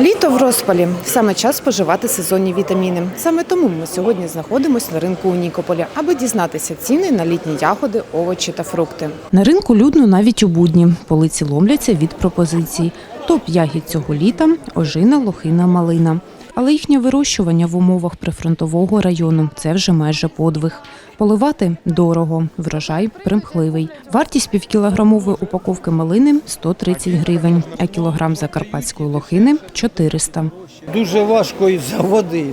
Літо в розпалі саме час споживати сезонні вітаміни. Саме тому ми сьогодні знаходимося на ринку у Нікополі, аби дізнатися ціни на літні ягоди, овочі та фрукти. На ринку людно навіть у будні. Полиці ломляться від пропозицій. Топ ягід цього літа ожина, лохина, малина. Але їхнє вирощування в умовах прифронтового району це вже майже подвиг. Поливати дорого, врожай примхливий. Вартість півкілограмової упаковки малини 130 гривень, а кілограм закарпатської лохини 400. Дуже важко із-за води.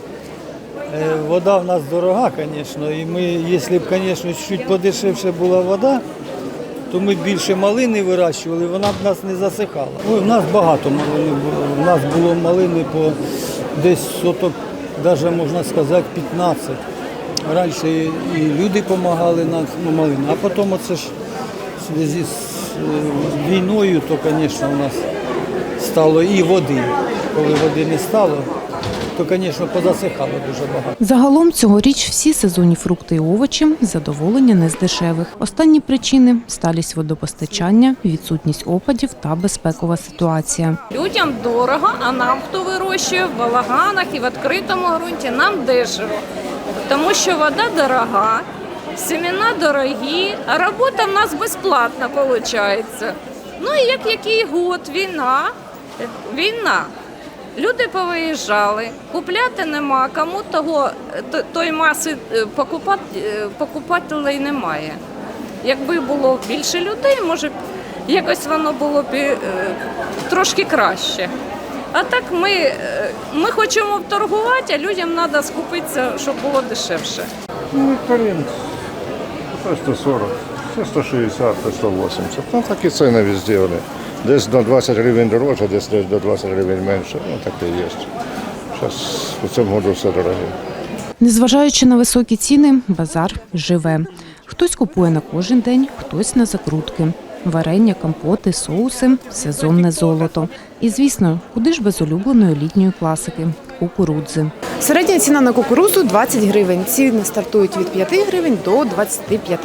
Е, Вода в нас дорога, звісно, і ми, якщо б, звісно, чуть подешевше була вода, то ми більше малини вирощували, вона б нас не засихала. В нас багато малини було. У нас було малини по десь соток, навіть можна сказати, 15. Раніше і люди допомагали нам ну, малини, а потім оце ж в зв'язку з е, війною, то, звісно, у нас стало і води. Коли води не стало, то, звісно, позасихало дуже багато. Загалом цьогоріч всі сезонні фрукти і овочі задоволення не з дешевих. Останні причини сталість водопостачання, відсутність опадів та безпекова ситуація. Людям дорого, а нам, хто вирощує в балаганах і в відкритому ґрунті, нам дешево. Тому що вода дорога, семена дорогі, а робота в нас безплатна виходить. Ну і як який год, війна, війна. Люди повиїжджали, купляти нема, кому того той маси е, е, покупателей немає. Якби було більше людей, може якось воно було б е, трошки краще. А так ми, е, ми хочемо торгувати, а людям треба скупитися, щоб було дешевше. Ну, Карин, то 140, то 160, то 180. Ну, такі ціни везде вони. Десь на 20 гривень дорожче, десь десь до 20 гривень менше. Ну, так і є. Зараз у цьому году все дороге. Незважаючи на високі ціни, базар живе. Хтось купує на кожен день, хтось на закрутки. Варення, компоти, соуси сезонне золото. І звісно, куди ж без улюбленої літньої класики кукурудзи. Середня ціна на кукурудзу 20 гривень. Ціни стартують від 5 гривень до 25.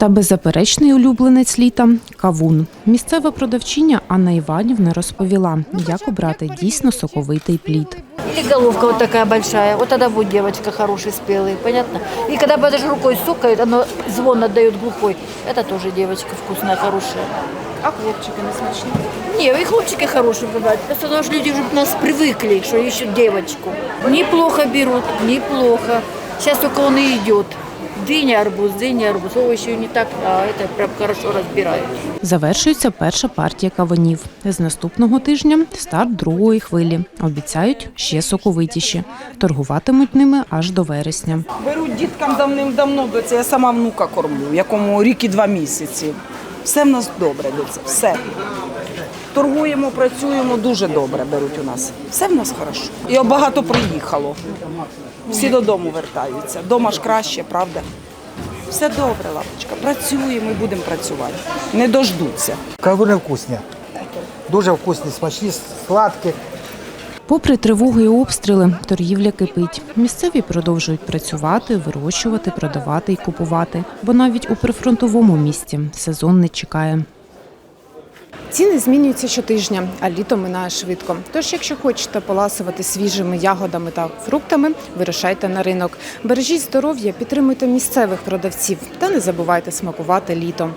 Та беззаперечний улюбленець літа кавун. Місцева продавчиня Анна Іванівна розповіла, як обрати дійсно соковитий плід. Или головка вот такая большая. Вот тогда будет девочка хороший, спелый, понятно? И когда бы даже рукой сукает, оно звон отдает глухой. Это тоже девочка вкусная, хорошая. А хлопчики не смачні? Не, и хлопчики хорошие бывают. Просто потому что люди уже к нас привыкли, что ищут девочку. Неплохо берут, неплохо. Сейчас только он и идет. Дыня, арбуз, дыня, арбуз. Овощи не так, а это прям хорошо разбирают. Завершується перша партія кавунів. З наступного тижня старт другої хвилі. Обіцяють ще соковитіші. Торгуватимуть ними аж до вересня. Беруть діткам давним-давно, бо це я сама внука кормлю, якому рік і два місяці. Все в нас добре, доця, все. Торгуємо, працюємо, дуже добре беруть у нас. Все в нас хорошо. І багато приїхало. Всі додому вертаються. Дома ж краще, правда? Все добре, лапочка. Працюємо і будемо працювати. Не дождуться. Кавуни вкусні. Дуже вкусні, смачні, сладкі. Попри тривоги і обстріли, торгівля кипить. Місцеві продовжують працювати, вирощувати, продавати і купувати. Бо навіть у прифронтовому місті сезон не чекає. Ціни змінюються щотижня, а літо минає швидко. Тож, якщо хочете поласувати свіжими ягодами та фруктами, вирушайте на ринок. Бережіть здоров'я, підтримуйте місцевих продавців та не забувайте смакувати літом.